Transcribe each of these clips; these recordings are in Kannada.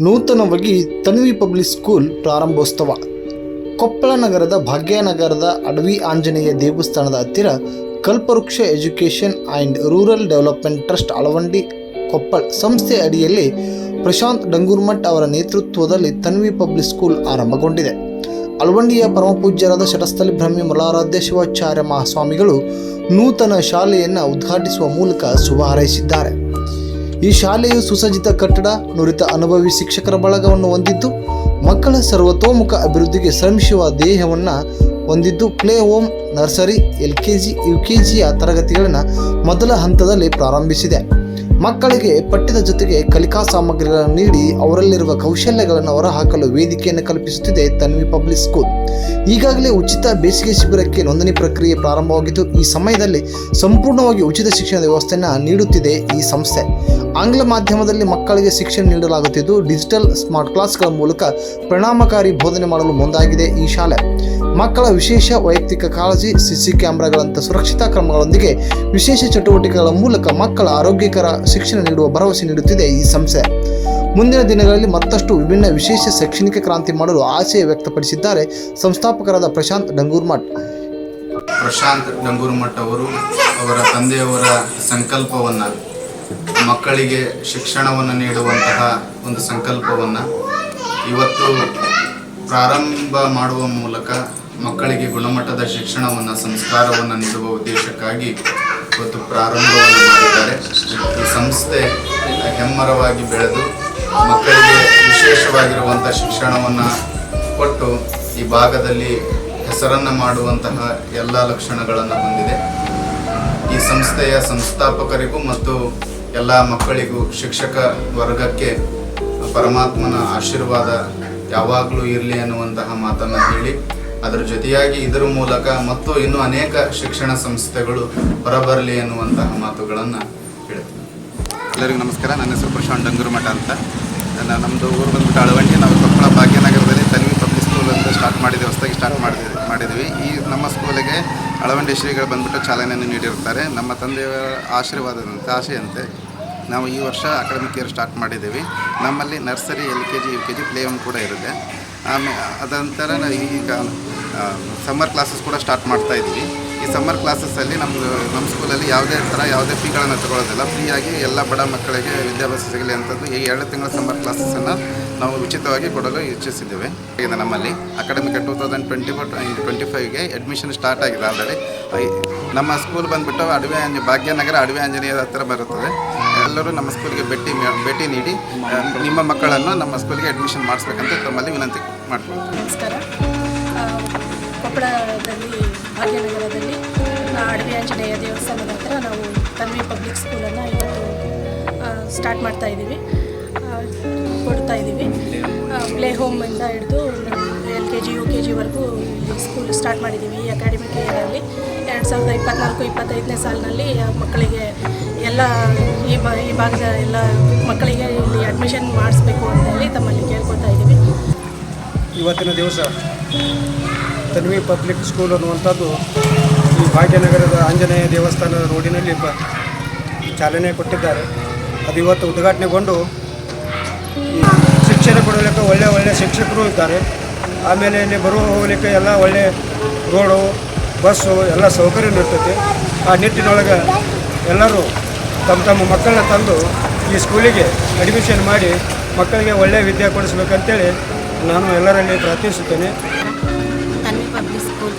ನೂತನವಾಗಿ ತನ್ವಿ ಪಬ್ಲಿಕ್ ಸ್ಕೂಲ್ ಪ್ರಾರಂಭೋತ್ಸವ. ಕೊಪ್ಪಳ ನಗರದ ಭಾಗ್ಯನಗರದ ಅಡವಿ ಆಂಜನೇಯ ದೇವಸ್ಥಾನದ ಹತ್ತಿರ Kalpavriksha education and rural development trust Alavandi Koppal ಸಂಸ್ಥೆ ಅಡಿಯಲ್ಲಿ ಪ್ರಶಾಂತ್ ಡಂಗೂರ್ಮಠ್ ಅವರ ನೇತೃತ್ವದಲ್ಲಿ ತನ್ವಿ ಪಬ್ಲಿಕ್ ಸ್ಕೂಲ್ ಆರಂಭಗೊಂಡಿದೆ. ಅಳವಂಡಿಯ ಪರಮಪೂಜ್ಯರಾದ ಶಟಸ್ಥಲಿ ಬ್ರಹ್ಮಿ ಮಲಾರಾಧ್ಯ ಶಿವಾಚಾರ್ಯ ಮಹಾಸ್ವಾಮಿಗಳು ನೂತನ ಶಾಲೆಯನ್ನು ಉದ್ಘಾಟಿಸುವ ಮೂಲಕ ಶುಭ ಹಾರೈಸಿದ್ದಾರೆ. ಈ ಶಾಲೆಯು ಸುಸಜ್ಜಿತ ಕಟ್ಟಡ, ನುರಿತ ಅನುಭವಿ ಶಿಕ್ಷಕರ ಬಳಗವನ್ನು ಹೊಂದಿದ್ದು, ಮಕ್ಕಳ ಸರ್ವತೋಮುಖ ಅಭಿವೃದ್ಧಿಗೆ ಶ್ರಮಿಸುವ ದೇಹವನ್ನು ಹೊಂದಿದ್ದು, play home, nursery L K G U K ಜಿಯ ತರಗತಿಗಳನ್ನು ಮೊದಲ ಹಂತದಲ್ಲಿ ಪ್ರಾರಂಭಿಸಿದೆ. ಮಕ್ಕಳಿಗೆ ಪಠ್ಯದ ಜೊತೆಗೆ ಕಲಿಕಾ ಸಾಮಗ್ರಿಗಳನ್ನು ನೀಡಿ ಅವರಲ್ಲಿರುವ ಕೌಶಲ್ಯಗಳನ್ನು ಹೊರಹಾಕಲು ವೇದಿಕೆಯನ್ನು ಕಲ್ಪಿಸುತ್ತಿದೆ ತನ್ವಿ ಪಬ್ಲಿಕ್ ಸ್ಕೂಲ್. ಈಗಾಗಲೇ ಉಚಿತ ಬೇಸಿಗೆ ಶಿಬಿರಕ್ಕೆ ನೋಂದಣಿ ಪ್ರಕ್ರಿಯೆ ಪ್ರಾರಂಭವಾಗಿದ್ದು, ಈ ಸಮಯದಲ್ಲಿ ಸಂಪೂರ್ಣವಾಗಿ ಉಚಿತ ಶಿಕ್ಷಣದ ವ್ಯವಸ್ಥೆಯನ್ನು ನೀಡುತ್ತಿದೆ ಈ ಸಂಸ್ಥೆ. ಆಂಗ್ಲ ಮಾಧ್ಯಮದಲ್ಲಿ ಮಕ್ಕಳಿಗೆ ಶಿಕ್ಷಣ ನೀಡಲಾಗುತ್ತಿದ್ದು, ಡಿಜಿಟಲ್ ಸ್ಮಾರ್ಟ್ ಕ್ಲಾಸ್ಗಳ ಮೂಲಕ ಪರಿಣಾಮಕಾರಿ ಬೋಧನೆ ಮಾಡಲು ಮುಂದಾಗಿದೆ ಈ ಶಾಲೆ. ಮಕ್ಕಳ ವಿಶೇಷ ವೈಯಕ್ತಿಕ ಕಾಳಜಿ ಸಿಸಿ ಕ್ಯಾಮೆರಾಗಳಂಥ ಸುರಕ್ಷತಾ ಕ್ರಮಗಳೊಂದಿಗೆ ವಿಶೇಷ ಚಟುವಟಿಕೆಗಳ ಮೂಲಕ ಮಕ್ಕಳ ಆರೋಗ್ಯಕರ ಶಿಕ್ಷಣ ನೀಡುವ ಭರವಸೆ ನೀಡುತ್ತಿದೆ ಈ ಸಂಸ್ಥೆ. ಮುಂದಿನ ದಿನಗಳಲ್ಲಿ ಮತ್ತಷ್ಟು ವಿಭಿನ್ನ ವಿಶೇಷ ಶೈಕ್ಷಣಿಕ ಕ್ರಾಂತಿ ಮಾಡಲು ಆಶಯ ವ್ಯಕ್ತಪಡಿಸಿದ್ದಾರೆ ಸಂಸ್ಥಾಪಕರಾದ ಪ್ರಶಾಂತ್ ಡಂಗೂರ್ಮಠ್. ಪ್ರಶಾಂತ್ ಡಂಗೂರ್ಮಠ್ ಅವರು ಅವರ ತಂದೆಯವರ ಸಂಕಲ್ಪವನ್ನು, ಮಕ್ಕಳಿಗೆ ಶಿಕ್ಷಣವನ್ನು ನೀಡುವಂತಹ ಒಂದು ಸಂಕಲ್ಪವನ್ನು ಇವತ್ತು ಪ್ರಾರಂಭ ಮಾಡುವ ಮೂಲಕ ಮಕ್ಕಳಿಗೆ ಗುಣಮಟ್ಟದ ಶಿಕ್ಷಣವನ್ನು, ಸಂಸ್ಕಾರವನ್ನು ನೀಡುವ ಉದ್ದೇಶಕ್ಕಾಗಿ ಇವತ್ತು ಪ್ರಾರಂಭವನ್ನು ಮಾಡಿದ್ದಾರೆ. ಈ ಸಂಸ್ಥೆ ಹೆಮ್ಮರವಾಗಿ ಬೆಳೆದು, ಮಕ್ಕಳಿಗೆ ವಿಶೇಷವಾಗಿರುವಂಥ ಶಿಕ್ಷಣವನ್ನು ಕೊಟ್ಟು ಈ ಭಾಗದಲ್ಲಿ ಹೆಸರನ್ನು ಮಾಡುವಂತಹ ಎಲ್ಲ ಲಕ್ಷಣಗಳನ್ನು ಹೊಂದಿದೆ. ಈ ಸಂಸ್ಥೆಯ ಸಂಸ್ಥಾಪಕರಿಗೂ ಮತ್ತು ಎಲ್ಲ ಮಕ್ಕಳಿಗೂ ಶಿಕ್ಷಕ ವರ್ಗಕ್ಕೆ ಪರಮಾತ್ಮನ ಆಶೀರ್ವಾದ ಯಾವಾಗಲೂ ಇರಲಿ ಅನ್ನುವಂತಹ ಮಾತನ್ನು ಹೇಳಿ ಅದರ ಜೊತೆಯಾಗಿ ಇದರ ಮೂಲಕ ಮತ್ತು ಇನ್ನೂ ಅನೇಕ ಶಿಕ್ಷಣ ಸಂಸ್ಥೆಗಳು ಹೊರಬರಲಿ ಎನ್ನುವಂತಹ ಮಾತುಗಳನ್ನು ಹೇಳುತ್ತೇನೆ ಎಲ್ಲರಿಗೂ ನಮಸ್ಕಾರ. ನನ್ನ ಹೆಸರು ಪ್ರಶಾಂತ್ ಡಂಗೂರ್ಮಠ ಅಂತ. ನನ್ನ ನಮ್ಮದು ಊರು ಬಂದ್ಬಿಟ್ಟು ಅಳವಂಡಿ. ನಾವು ಕೊಪ್ಪಳ ಭಾಗ್ಯನಗರದಲ್ಲಿ ತನ್ವಿ ಪಬ್ಲಿಕ್ ಸ್ಕೂಲ್ ಅಂತ ಸ್ಟಾರ್ಟ್ ಮಾಡಿದ್ದೀವಿ ಹೊಸದಾಗಿ ಸ್ಟಾರ್ಟ್ ಮಾಡಿದ್ವಿ ಮಾಡಿದ್ವಿ. ಈ ನಮ್ಮ ಸ್ಕೂಲಿಗೆ ಅಳವಂಡಿ ಶ್ರೀಗಳು ಬಂದ್ಬಿಟ್ಟು ಚಾಲನೆಯನ್ನು ನೀಡಿರ್ತಾರೆ ನಮ್ಮ ತಂದೆಯವರ ಆಶೀರ್ವಾದದಂತೆ ಆಶೆಯಂತೆ ನಾವು ಈ ವರ್ಷ ಅಕಾಡೆಮಿಕ್ ಇಯರ್ ಸ್ಟಾರ್ಟ್ ಮಾಡಿದ್ದೀವಿ. ನಮ್ಮಲ್ಲಿ nursery, L K G, U K G play home ಕೂಡ ಇರುತ್ತೆ. ಆಮೇಲೆ ಅದಂತರ ನಾವು ಈಗ ಸಮ್ಮರ್ ಕ್ಲಾಸಸ್ ಕೂಡ ಸ್ಟಾರ್ಟ್ ಮಾಡ್ತಾ ಇದ್ದೀವಿ ಈ ಸಮ್ಮರ್ ಕ್ಲಾಸಸ್ಸಲ್ಲಿ ನಮ್ಮದು ನಮ್ಮ ಸ್ಕೂಲಲ್ಲಿ ಯಾವುದೇ ಥರ ಯಾವುದೇ ಫೀಗಳನ್ನು ತಗೊಳ್ಳೋದಿಲ್ಲ ಫ್ರೀಯಾಗಿ ಎಲ್ಲ ಬಡ ಮಕ್ಕಳಿಗೆ ವಿದ್ಯಾಭ್ಯಾಸ ಸಿಗಲಿ ಅಂಥದ್ದು ಈ ಎರಡು ತಿಂಗಳ ಸಮ್ಮರ್ ಕ್ಲಾಸಸ್ಸನ್ನು ನಾವು ಉಚಿತವಾಗಿ ಕೊಡಲು ಇಚ್ಛಿಸಿದ್ದೇವೆ. ಈಗ ನಮ್ಮಲ್ಲಿ academic two thousand twenty four twenty ಫೈವ್ಗೆ admission start ಆಗಿದೆ. ಆಲ್ರೆಡಿ ನಮ್ಮ ಸ್ಕೂಲ್ ಬಂದುಬಿಟ್ಟು ಅಡವೆ ಆಂಜ, ಭಾಗ್ಯನಗರ ಅಡವೆ ಆಂಜನೇಯದ ಹತ್ತಿರ ಬರುತ್ತದೆ. ಎಲ್ಲರೂ ನಮ್ಮ ಸ್ಕೂಲಿಗೆ ಭೇಟಿ ಭೇಟಿ ನೀಡಿ ನಿಮ್ಮ ಮಕ್ಕಳನ್ನು ನಮ್ಮ ಸ್ಕೂಲಿಗೆ ಅಡ್ಮಿಷನ್ ಮಾಡಿಸ್ಬೇಕಂತ ತಮ್ಮಲ್ಲಿ ವಿನಂತಿ ಮಾಡ್ಕೊಳ್ತೀನಿ ನಮಸ್ಕಾರ. ಕೊಪ್ಪಳದಲ್ಲಿ, ಭಾಗ್ಯನಗರದಲ್ಲಿ ಅಡವಿ ಆಂಜನೇಯ ದೇವಸ್ಥಾನದ ಹತ್ರ ನಾವು ತನ್ವಿ ಪಬ್ಲಿಕ್ ಸ್ಕೂಲನ್ನು ಇವತ್ತು ಸ್ಟಾರ್ಟ್ ಮಾಡ್ತಾ ಇದ್ದೀವಿ. ಕೊಡ್ತಾ ಇದ್ದೀವಿ. ಪ್ಲೇ ಹೋಮಿಂದ ಹಿಡಿದು L K G, U K ಜಿವರೆಗೂ school start ಮಾಡಿದ್ದೀವಿ. ಅಕಾಡೆಮಿಕ್ ಇಯರಲ್ಲಿ ಎರಡು ಸಾವಿರದ ಇಪ್ಪತ್ನಾಲ್ಕು, ಇಪ್ಪತ್ತೈದನೇ ಸಾಲಿನಲ್ಲಿ ಮಕ್ಕಳಿಗೆ ಎಲ್ಲ ಈ ಬ ಈ ಭಾಗದ ಎಲ್ಲ ಮಕ್ಕಳಿಗೆ ಇಲ್ಲಿ ಅಡ್ಮಿಷನ್ ಮಾಡಿಸ್ಬೇಕು ಅಂತ ಹೇಳಿ ತಮ್ಮಲ್ಲಿ ಕೇಳ್ಕೊತಾ ಇದ್ದೀವಿ. ಇವತ್ತಿನ ದಿವಸ ತನ್ವಿ ಪಬ್ಲಿಕ್ ಸ್ಕೂಲ್ ಅನ್ನುವಂಥದ್ದು ಈ ಭಾಗ್ಯನಗರದ ಆಂಜನೇಯ ದೇವಸ್ಥಾನ ರೋಡಿನಲ್ಲಿ ಚಾಲನೆ ಕೊಟ್ಟಿದ್ದಾರೆ. ಅದು ಇವತ್ತು ಉದ್ಘಾಟನೆಗೊಂಡು ಶಿಕ್ಷಣ ಕೊಡಲಿಕ್ಕೆ ಒಳ್ಳೆಯ ಒಳ್ಳೆಯ ಶಿಕ್ಷಕರು ಇದ್ದಾರೆ. ಆಮೇಲೆ ಇಲ್ಲಿ ಬರುವ ಹೋಗಲಿಕ್ಕೆ ಎಲ್ಲ ಒಳ್ಳೆಯ ರೋಡು, ಬಸ್ಸು, ಎಲ್ಲ ಸೌಕರ್ಯ ಇರ್ತೈತಿ ಆ ನಿಟ್ಟಿನೊಳಗೆ ಎಲ್ಲರೂ ತಮ್ಮ ತಮ್ಮ ಮಕ್ಕಳನ್ನ ತಂದು ಈ ಸ್ಕೂಲಿಗೆ ಅಡ್ಮಿಷನ್ ಮಾಡಿ ಮಕ್ಕಳಿಗೆ ಒಳ್ಳೆಯ ವಿದ್ಯೆ ಕೊಡಿಸ್ಬೇಕಂತೇಳಿ ನಾನು ಎಲ್ಲರಲ್ಲಿ ಪ್ರಾರ್ಥಿಸುತ್ತೇನೆ. Public school.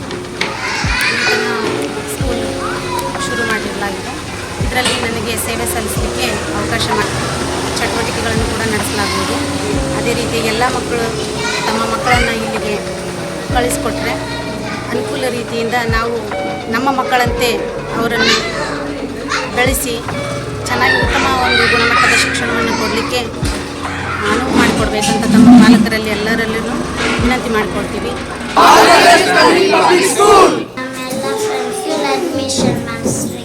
ಶುರು ಇದರಲ್ಲಿ ನನಗೆ ಸೇವೆ ಸಲ್ಲಿಸಲಿಕ್ಕೆ ಅವಕಾಶ ಮಾಡಿ ಚಟುವಟಿಕೆಗಳನ್ನು ಕೂಡ ನಡೆಸಲಾಗುವುದು. ಅದೇ ರೀತಿ ಎಲ್ಲ ಮಕ್ಕಳು ತಮ್ಮ ಮಕ್ಕಳನ್ನು ಇಲ್ಲಿಗೆ ಕಳಿಸ್ಕೊಟ್ರೆ ಅನುಕೂಲ ರೀತಿಯಿಂದ ನಾವು ನಮ್ಮ ಮಕ್ಕಳಂತೆ ಅವರನ್ನು ಬೆಳೆಸಿ ಚೆನ್ನಾಗಿ ಉತ್ತಮ ಒಂದು ಗುಣಮಟ್ಟದ ಶಿಕ್ಷಣವನ್ನು ಕೊಡಲಿಕ್ಕೆ ಅನುವು ಮಾಡಿಕೊಡ್ಬೇಕಂತ ತಮ್ಮ ಪಾಲಕರಲ್ಲಿ ಎಲ್ಲರಲ್ಲೂ ವಿನಂತಿ ಮಾಡಿಕೊಡ್ತೀವಿ ಅಡ್ಮಿಷನ್ ಮಾಡಿಸ್ರಿ